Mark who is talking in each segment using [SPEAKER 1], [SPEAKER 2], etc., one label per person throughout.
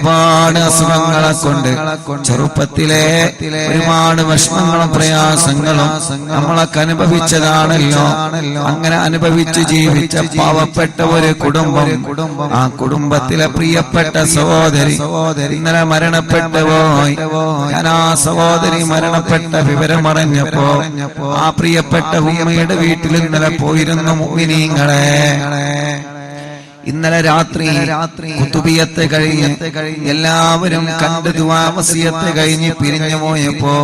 [SPEAKER 1] ഒരുപാട് അസുഖങ്ങളെ കൊണ്ട് ചെറുപ്പത്തിലെ ഒരുപാട് വിഷമങ്ങളും പ്രയാസങ്ങളും നമ്മളൊക്കെ അനുഭവിച്ചതാണല്ലോ. അങ്ങനെ അനുഭവിച്ച് ജീവിച്ച പാവപ്പെട്ട ഒരു കുടുംബം ആ കുടുംബത്തിലെ പ്രിയപ്പെട്ട സഹോദരി ഇന്നലെ മരണപ്പെട്ടു പോയി ഞാൻ ആ സഹോദരി മരണപ്പെട്ട വിവരം അറിഞ്ഞപ്പോ ആ പ്രിയപ്പെട്ട ഉമ്മയുടെ വീട്ടിൽ ഇന്നലെ പോയിരുന്നു മുമിനീങ്ങളെ. ഇന്നലെ രാത്രി രാത്രി കുത്തുബിയത്തെ കഴിഞ്ഞ് എല്ലാവരും കണ്ട് ദുവാമസിയത്തെ കഴിഞ്ഞ് പിരിഞ്ഞു പോയപ്പോ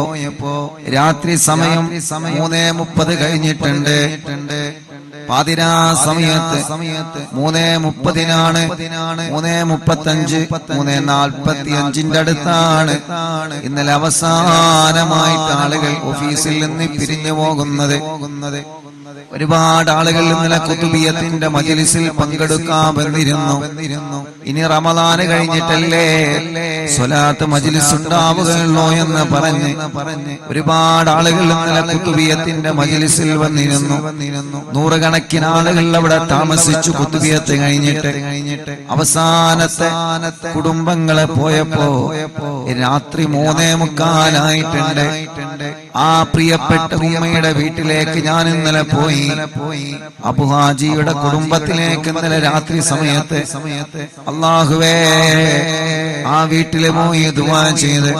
[SPEAKER 1] രാത്രി സമയം മൂന്നേ മുപ്പത് കഴിഞ്ഞിട്ടുണ്ട്. പാതിരാ സമയത്ത് സമയത്ത് മൂന്നേ മുപ്പതിനാണ്. മൂന്നേ മുപ്പത്തഞ്ച് മൂന്നേ നാൽപ്പത്തി അഞ്ചിന്റെ അടുത്താണ്. ഇന്നലെ അവസാനമായിട്ട് ആളുകൾ ഓഫീസിൽ നിന്ന് പിരിഞ്ഞു പോകുന്നത്. പോകുന്നത്. ഒരുപാട് ആളുകൾ ഇന്നലെ കുത്തുബിയത്തിന്റെ മജലിസിൽ പങ്കെടുക്കാൻ വന്നിരുന്നു ഇനി റമദാന് കഴിഞ്ഞിട്ടല്ലേ സ്വലാത്ത് മജലിസ് ഉണ്ടാവുകയുള്ളൂ എന്ന് പറഞ്ഞ് പറഞ്ഞ് ഒരുപാട് ആളുകൾ ഇന്നലെ കുത്തുബിയത്തിന്റെ മജലിസിൽ വന്നിരുന്നു. നൂറുകണക്കിന് ആളുകൾ അവിടെ താമസിച്ചു കുത്തുബിയത്ത് കഴിഞ്ഞിട്ട്. കഴിഞ്ഞിട്ട്. അവസാനത്തെ കുടുംബങ്ങളെ പോയപ്പോ രാത്രി മൂന്നേ മുക്കാലായിട്ടുണ്ട്. ആ പ്രിയപ്പെട്ട ഉമ്മയുടെ വീട്ടിലേക്ക് ഞാൻ ഇന്നലെ പോയി. അബുഹാജിയുടെ കുടുംബത്തിലേക്ക് ഇന്നലെ രാത്രി സമയത്ത് അള്ളാഹുവേ ആ വീട്ടിലെ പോയി ദുവാ ചെയ്ത്.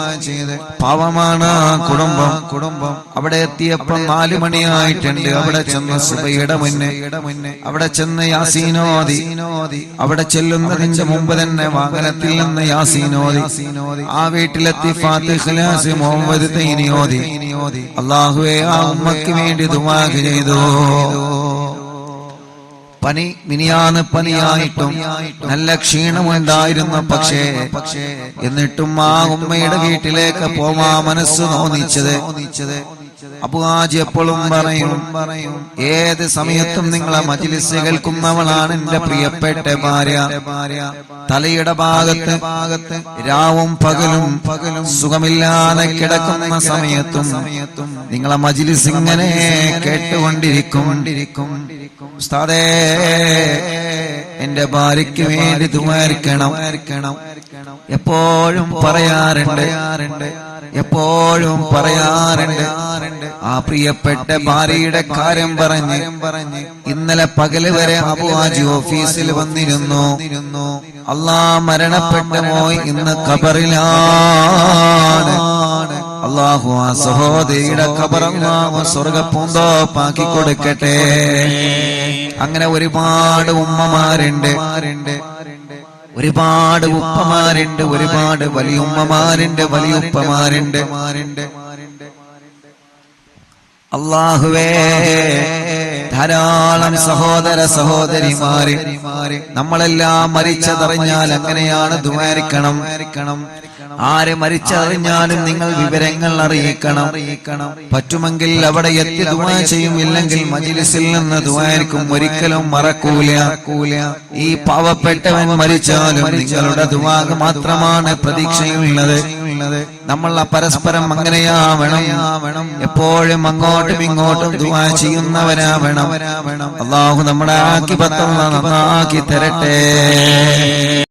[SPEAKER 1] പാവമാണ് കുടുംബം കുടുംബം. അവിടെ എത്തിയപ്പോൾ നാലു മണിയായിട്ടുണ്ട്. അവിടെ ചെന്ന് സുബയുടെ മുന്നേ അവിടെ ചെന്ന് യാസീനോദി. അവിടെ ചെല്ലുന്നതിന്റെ മുമ്പ് തന്നെ വാഹനത്തിൽ നിന്ന് യാസീനോദി. ആ വീട്ടിലെത്തി ഫാത്തിഖ്ലാസ് മുഹമ്മദ് തൈനിയോദി അള്ളാഹുവെ ആ ഉമ്മക്ക് വേണ്ടി ദുമാഗ് ചെയ്തു. പനി മിനിയാണ് പനിയായിട്ടും നല്ല ക്ഷീണമുണ്ടായിരുന്നു പക്ഷേ എന്നിട്ടും ആ ഉമ്മയുടെ വീട്ടിലേക്ക് പോവാ മനസ്സ് തോന്നിച്ചത്. അപ്പൊ എപ്പോഴും പറയും ഏത് സമയത്തും നിങ്ങളെ മജിലിസ് കേൾക്കുന്നവളാണ് എന്റെ പ്രിയപ്പെട്ട ഭാര്യ. തലയുടെ ഭാഗത്ത് ഭാഗത്ത് രാവും പകലും പകലും സുഖമില്ലാതെ കിടക്കുന്ന സമയത്തും നിങ്ങളെ മജിലിസ് ഇങ്ങനെ കേട്ടുകൊണ്ടിരിക്കും. ഉസ്താദേ എന്റെ ഭാര്യയ്ക്ക് വേണ്ടി തുമാരിക്കണം എപ്പോഴും പറയാറുണ്ട് എപ്പോഴും പറയാറുണ്ട്. ആ പ്രിയപ്പെട്ട ഭാര്യയുടെ കാര്യം പറഞ്ഞ് ഇന്നലെ പകൽ വരെ അബുവാജി ഓഫീസിൽ വന്നിരുന്നു. അള്ളാ മരണപ്പെട്ട പോയി ഇന്ന് കബറിലാണ് അള്ളാഹു ആ സഹോദരിയുടെ കബറങ്ങാവ് സ്വർഗ പൂന്തോപ്പാക്കി കൊടുക്കട്ടെ. അങ്ങനെ ഒരുപാട് ഉമ്മമാരുണ്ട്. ഒരുപാട് ഉപ്പമാരുണ്ട് ഒരുപാട് വലിയ ഉമ്മമാരുണ്ട് വലിയ ഉപ്പമാരുണ്ട്. അള്ളാഹുവേ ധാരാളം സഹോദര സഹോദരിമാര് നമ്മളെല്ലാം മരിച്ചതറിഞ്ഞാൽ അങ്ങനെയാണ് ദ്വാരിക്കണം ആര് മരിച്ചറിഞ്ഞാലും നിങ്ങൾ വിവരങ്ങൾ അറിയിക്കണം. പറ്റുമെങ്കിൽ അവിടെ എത്തി ദുവാ ചെയ്യും ഇല്ലെങ്കിൽ മജിലിസിൽ നിന്ന് ദുവായിരിക്കും ഒരിക്കലും മറക്കൂല. ഈ പാവപ്പെട്ടവൻ മരിച്ചാലും നിങ്ങളുടെ ദുവാക മാത്രമാണ് പ്രതീക്ഷയുള്ളത്. നമ്മൾ പരസ്പരം അങ്ങനെയാവണം. എപ്പോഴും അങ്ങോട്ടും ഇങ്ങോട്ടും ദുവാ ചെയ്യുന്നവരാവണം. അള്ളാഹു നമ്മുടെ ആക്കി പത്തം നന്നാക്കി തരട്ടെ.